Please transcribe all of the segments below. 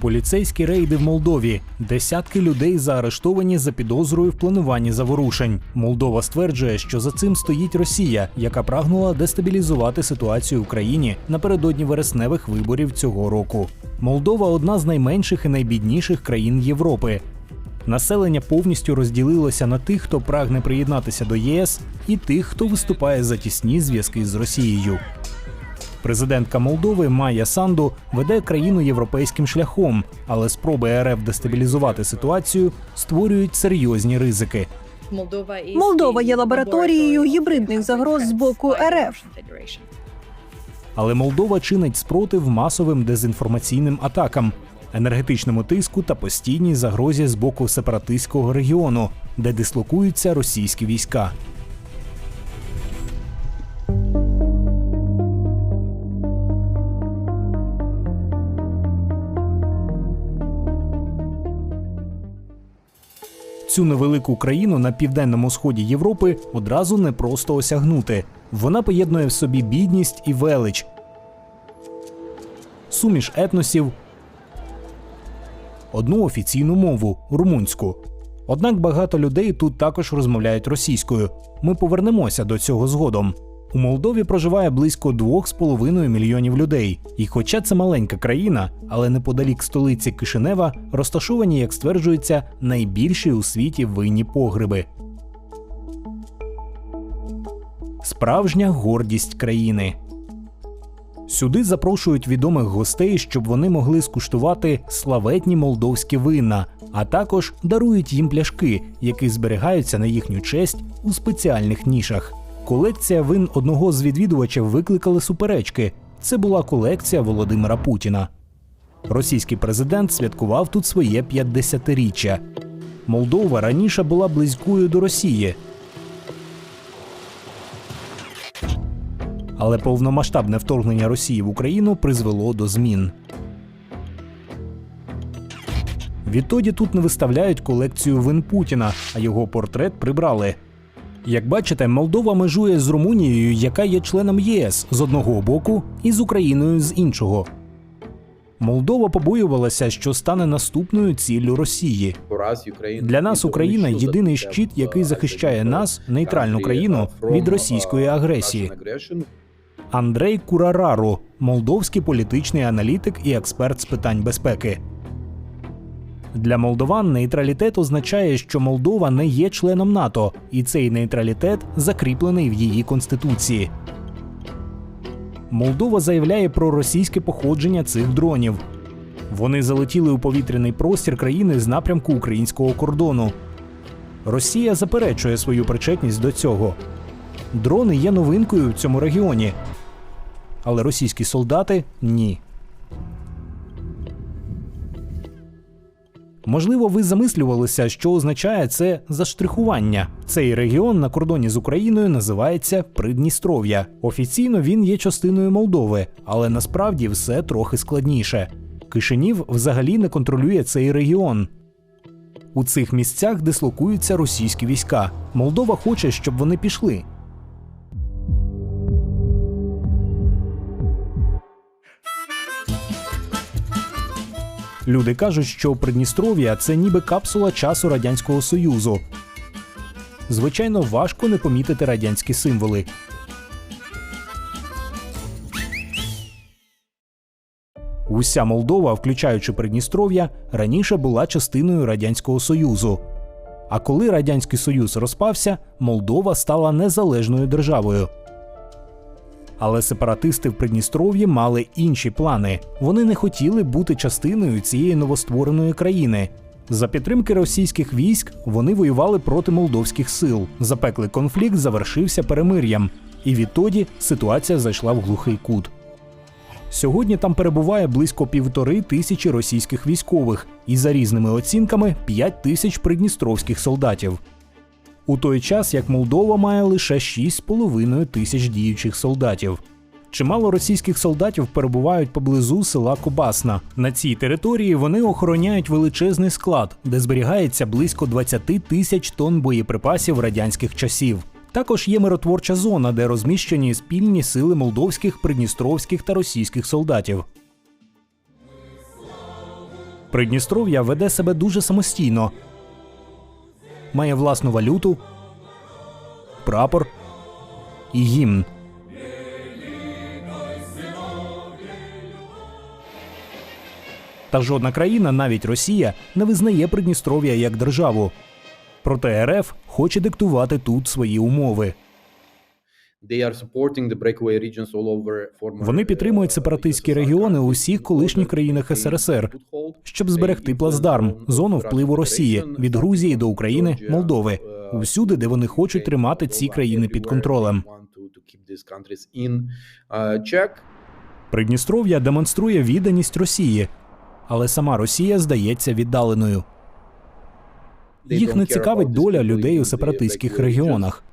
Поліцейські рейди в Молдові. Десятки людей заарештовані за підозрою в плануванні заворушень. Молдова стверджує, що за цим стоїть Росія, яка прагнула дестабілізувати ситуацію в країні напередодні вересневих виборів цього року. Молдова одна з найменших і найбідніших країн Європи. Населення повністю розділилося на тих, хто прагне приєднатися до ЄС, і тих, хто виступає за тісні зв'язки з Росією. Президентка Молдови Майя Санду веде країну європейським шляхом, але спроби РФ дестабілізувати ситуацію створюють серйозні ризики. Молдова є лабораторією гібридних загроз з боку РФ. Але Молдова чинить спротив масовим дезінформаційним атакам, енергетичному тиску та постійній загрозі з боку сепаратистського регіону, де дислокуються російські війська. Цю невелику країну на південному сході Європи одразу не просто осягнути. Вона поєднує в собі бідність і велич, суміш етносів, одну офіційну мову румунську. Однак багато людей тут також розмовляють російською. Ми повернемося до цього згодом. У Молдові проживає близько 2,5 мільйонів людей. І хоча це маленька країна, але неподалік столиці Кишинева розташовані, як стверджується, найбільші у світі винні погреби. Справжня гордість країни. Сюди запрошують відомих гостей, щоб вони могли скуштувати славетні молдовські вина, а також дарують їм пляшки, які зберігаються на їхню честь у спеціальних нішах. Колекція вин одного з відвідувачів викликали суперечки. Це була колекція Володимира Путіна. Російський президент святкував тут своє 50-річчя. Молдова раніше була близькою до Росії, але повномасштабне вторгнення Росії в Україну призвело до змін. Відтоді тут не виставляють колекцію вин Путіна, а його портрет прибрали. Як бачите, Молдова межує з Румунією, яка є членом ЄС з одного боку, і з Україною з іншого. Молдова побоювалася, що стане наступною ціллю Росії. Для нас Україна єдиний щит, який захищає нас, нейтральну країну, від російської агресії. Андрей Курарару, молдовський політичний аналітик і експерт з питань безпеки. Для молдован нейтралітет означає, що Молдова не є членом НАТО, і цей нейтралітет закріплений в її конституції. Молдова заявляє про російське походження цих дронів. Вони залетіли у повітряний простір країни з напрямку українського кордону. Росія заперечує свою причетність до цього. Дрони є новинкою в цьому регіоні. Але російські солдати ні. Можливо, ви замислювалися, що означає це заштрихування. Цей регіон на кордоні з Україною називається Придністров'я. Офіційно він є частиною Молдови, але насправді все трохи складніше. Кишинів взагалі не контролює цей регіон. У цих місцях дислокуються російські війська. Молдова хоче, щоб вони пішли. Люди кажуть, що Придністров'я це ніби капсула часу Радянського Союзу. Звичайно, важко не помітити радянські символи. Уся Молдова, включаючи Придністров'я, раніше була частиною Радянського Союзу. А коли Радянський Союз розпався, Молдова стала незалежною державою. Але сепаратисти в Придністров'ї мали інші плани. Вони не хотіли бути частиною цієї новоствореної країни. За підтримки російських військ вони воювали проти молдовських сил. Запеклий конфлікт завершився перемир'ям, і відтоді ситуація зайшла в глухий кут. Сьогодні там перебуває близько півтори тисячі російських військових, і за різними оцінками 5 тисяч придністровських солдатів. У той час як Молдова має лише 6,5 тисяч діючих солдатів. Чимало російських солдатів перебувають поблизу села Кобасна. На цій території вони охороняють величезний склад, де зберігається близько 20 тисяч тонн боєприпасів радянських часів. Також є миротворча зона, де розміщені спільні сили молдовських, придністровських та російських солдатів. Придністров'я веде себе дуже самостійно, має власну валюту, прапор і гімн. Та жодна країна, навіть Росія, не визнає Придністров'я як державу. Проте РФ хоче диктувати тут свої умови. Вони підтримують сепаратистські регіони у всіх колишніх країнах СРСР, щоб зберегти плацдарм, зону впливу Росії від Грузії до України, Молдови, усюди, де вони хочуть тримати ці країни під контролем. Придністров'я демонструє відданість Росії, але сама Росія здається віддаленою. Їх не цікавить доля людей у сепаратистських регіонах.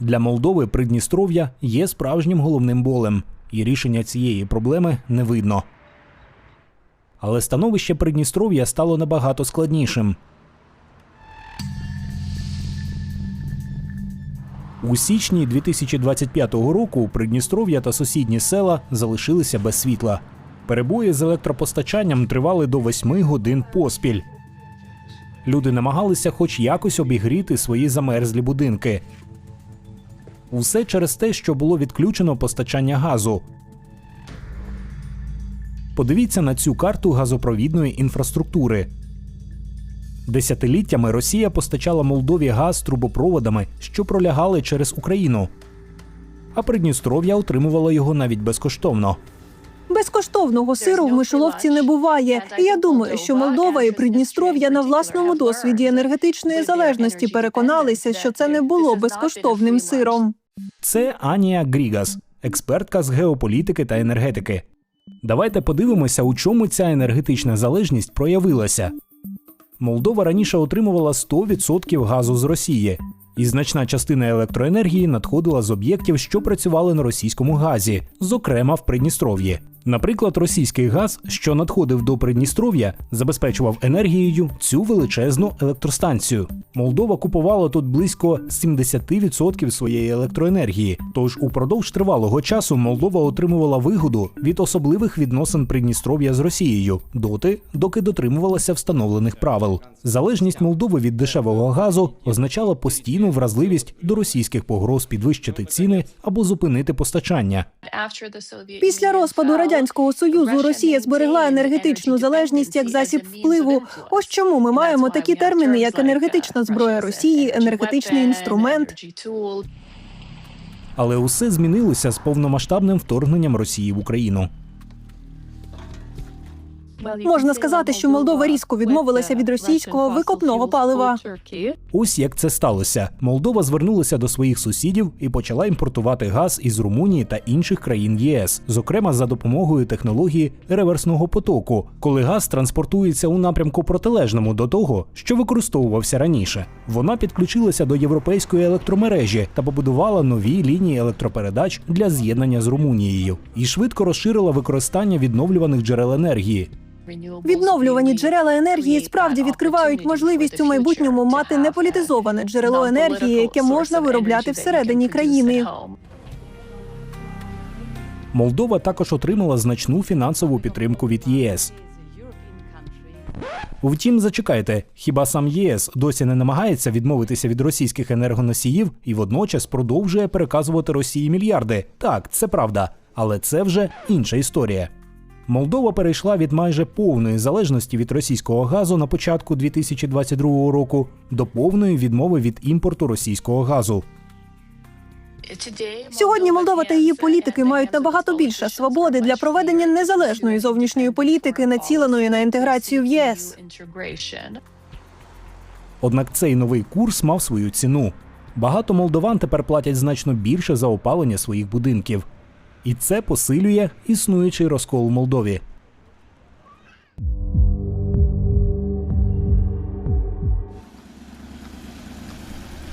Для Молдови Придністров'я є справжнім головним болем, і рішення цієї проблеми не видно. Але становище Придністров'я стало набагато складнішим. У січні 2025 року Придністров'я та сусідні села залишилися без світла. Перебої з електропостачанням тривали до 8 годин поспіль. Люди намагалися хоч якось обігріти свої замерзлі будинки. Усе через те, що було відключено постачання газу. Подивіться на цю карту газопровідної інфраструктури. Десятиліттями Росія постачала Молдові газ трубопроводами, що пролягали через Україну. А Придністров'я отримувало його навіть безкоштовно. Безкоштовного сиру в мишоловці не буває. І я думаю, що Молдова і Придністров'я на власному досвіді енергетичної залежності переконалися, що це не було безкоштовним сиром. Це Анія Грігас, експертка з геополітики та енергетики. Давайте подивимося, у чому ця енергетична залежність проявилася. Молдова раніше отримувала 100% газу з Росії, і значна частина електроенергії надходила з об'єктів, що працювали на російському газі, зокрема в Придністров'ї. Наприклад, російський газ, що надходив до Придністров'я, забезпечував енергією цю величезну електростанцію. Молдова купувала тут близько 70% своєї електроенергії. Тож упродовж тривалого часу Молдова отримувала вигоду від особливих відносин Придністров'я з Росією доти, доки дотримувалася встановлених правил. Залежність Молдови від дешевого газу означала постійну вразливість до російських погроз підвищити ціни або зупинити постачання. Після розпаду радянського союзу Росія зберегла енергетичну залежність як засіб впливу. Ось чому ми маємо такі терміни, як енергетична зброя Росії, енергетичний інструмент. Але усе змінилося з повномасштабним вторгненням Росії в Україну. Можна сказати, що Молдова різко відмовилася від російського викопного палива. Ось як це сталося. Молдова звернулася до своїх сусідів і почала імпортувати газ із Румунії та інших країн ЄС, зокрема за допомогою технології реверсного потоку, коли газ транспортується у напрямку протилежному до того, що використовувався раніше. Вона підключилася до європейської електромережі та побудувала нові лінії електропередач для з'єднання з Румунією і швидко розширила використання відновлюваних джерел енергії. Відновлювані джерела енергії справді відкривають можливість у майбутньому мати неполітизоване джерело енергії, яке можна виробляти всередині країни. Молдова також отримала значну фінансову підтримку від ЄС. Втім, зачекайте, хіба сам ЄС досі не намагається відмовитися від російських енергоносіїв і водночас продовжує переказувати Росії мільярди? Так, це правда, але це вже інша історія. Молдова перейшла від майже повної залежності від російського газу на початку 2022 року до повної відмови від імпорту російського газу. Сьогодні Молдова та її політики мають набагато більше свободи для проведення незалежної зовнішньої політики, націленої на інтеграцію в ЄС. Однак цей новий курс мав свою ціну. Багато молдован тепер платять значно більше за опалення своїх будинків. І це посилює існуючий розкол в Молдові.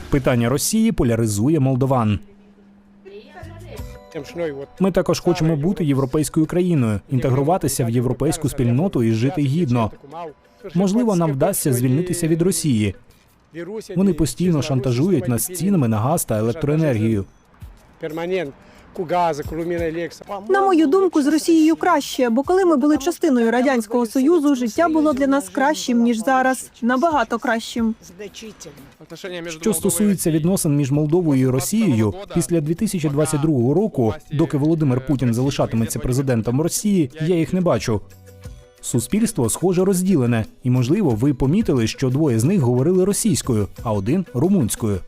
Питання Росії поляризує молдован. Ми також хочемо бути європейською країною, інтегруватися в європейську спільноту і жити гідно. Можливо, нам вдасться звільнитися від Росії. Вони постійно шантажують нас цінами на газ та електроенергію. На мою думку, з Росією краще, бо коли ми були частиною радянського союзу, життя було для нас кращим ніж зараз, набагато кращим. Що стосується відносин між Молдовою і Росією, після 2022 року, доки Володимир Путін залишатиметься президентом Росії, я їх не бачу. Суспільство схоже розділене, і можливо, ви помітили, що двоє з них говорили російською, а один румунською.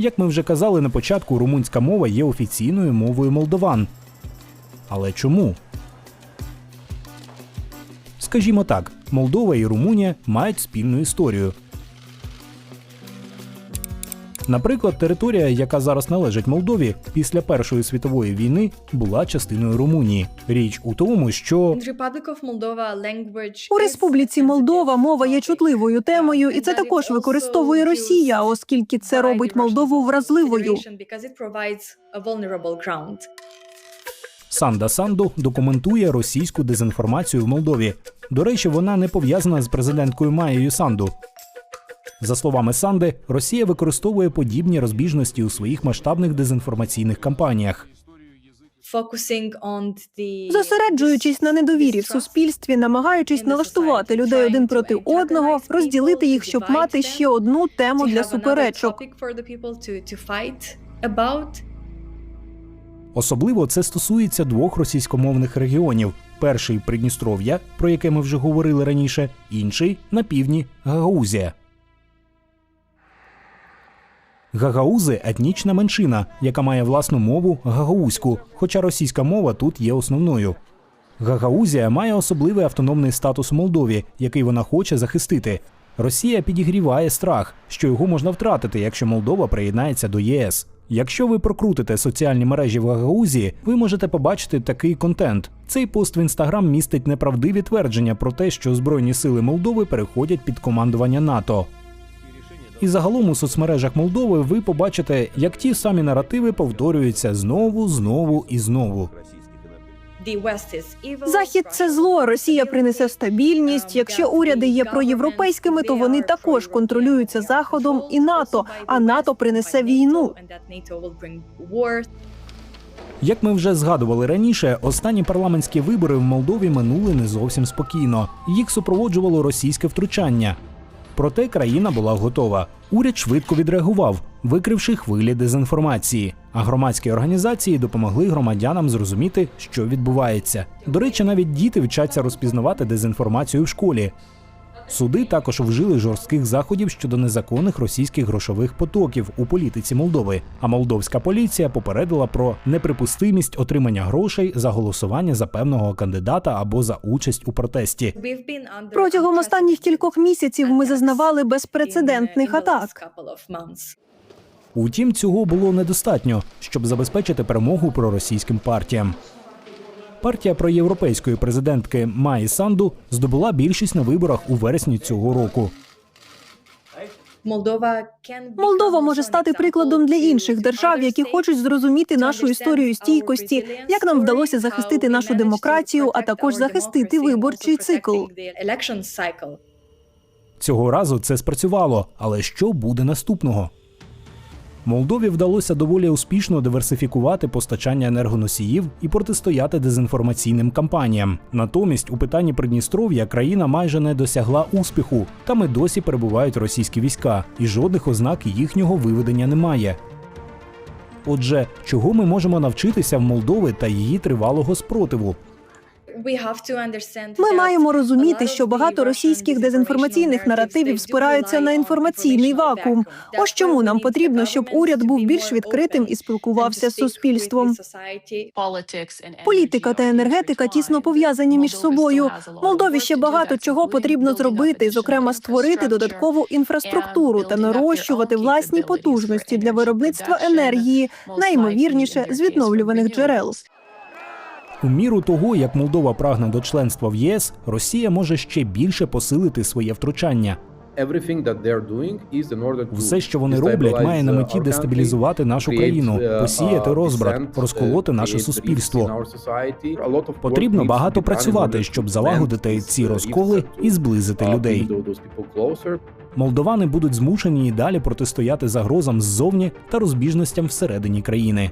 Як ми вже казали на початку, румунська мова є офіційною мовою молдован. Але чому? Скажімо так, Молдова і Румунія мають спільну історію. Наприклад, територія, яка зараз належить Молдові, після Першої світової війни була частиною Румунії. Річ у тому, що У Республіці Молдова мова є чутливою темою, і це також використовує Росія, оскільки це робить Молдову вразливою. Санда Санду документує російську дезінформацію в Молдові. До речі, вона не пов'язана з президенткою Маєю Санду. За словами Санди, Росія використовує подібні розбіжності у своїх масштабних дезінформаційних кампаніях. Зосереджуючись на недовірі в суспільстві, намагаючись налаштувати людей один проти одного, розділити їх, щоб мати ще одну тему для суперечок. Особливо це стосується двох російськомовних регіонів: перший Придністров'я, про яке ми вже говорили раніше, інший на півдні Гагаузія. Гагаузи етнічна меншина, яка має власну мову гагаузьку, хоча російська мова тут є основною. Гагаузія має особливий автономний статус у Молдові, який вона хоче захистити. Росія підігріває страх, що його можна втратити, якщо Молдова приєднається до ЄС. Якщо ви прокрутите соціальні мережі в Гагаузії, ви можете побачити такий контент. Цей пост в інстаграм містить неправдиві твердження про те, що Збройні сили Молдови переходять під командування НАТО. І загалом у соцмережах Молдови ви побачите, як ті самі наративи повторюються знову, знову і знову. Захід це зло. Росія принесе стабільність. Якщо уряди є проєвропейськими, то вони також контролюються заходом і НАТО. А НАТО принесе війну. Як ми вже згадували раніше, останні парламентські вибори в Молдові минули не зовсім спокійно. Їх супроводжувало російське втручання. Проте країна була готова. Уряд швидко відреагував, викривши хвилі дезінформації. А громадські організації допомогли громадянам зрозуміти, що відбувається. До речі, навіть діти вчаться розпізнавати дезінформацію в школі. Суди також вжили жорстких заходів щодо незаконних російських грошових потоків у політиці Молдови. А молдовська поліція попередила про неприпустимість отримання грошей за голосування за певного кандидата або за участь у протесті. Протягом останніх кількох місяців ми зазнавали безпрецедентних атак. Утім, цього було недостатньо, щоб забезпечити перемогу проросійським партіям. Партія проєвропейської президентки Маї Санду здобула більшість на виборах у вересні цього року. Молдова може стати прикладом для інших держав, які хочуть зрозуміти нашу історію стійкості, як нам вдалося захистити нашу демократію, а також захистити виборчий цикл. Цього разу це спрацювало, але що буде наступного? Молдові вдалося доволі успішно диверсифікувати постачання енергоносіїв і протистояти дезінформаційним кампаніям. Натомість, у питанні Придністров'я країна майже не досягла успіху. Там і досі перебувають російські війська, і жодних ознак їхнього виведення немає. Отже, чого ми можемо навчитися в Молдови та її тривалого спротиву? Ми маємо розуміти, що багато російських дезінформаційних наративів спираються на інформаційний вакуум. Ось чому нам потрібно, щоб уряд був більш відкритим і спілкувався з суспільством. Політика та енергетика тісно пов'язані між собою. Молдові ще багато чого потрібно зробити, зокрема створити додаткову інфраструктуру та нарощувати власні потужності для виробництва енергії, найімовірніше з відновлюваних джерел. У міру того, як Молдова прагне до членства в ЄС, Росія може ще більше посилити своє втручання. Все, що вони роблять, має на меті дестабілізувати нашу країну, uh, посіяти розбрат, розколоти наше суспільство. Потрібно багато працювати, щоб залагодити ці uh, розколи і зблизити людей. Молдовани будуть змушені і далі протистояти загрозам ззовні та розбіжностям всередині країни.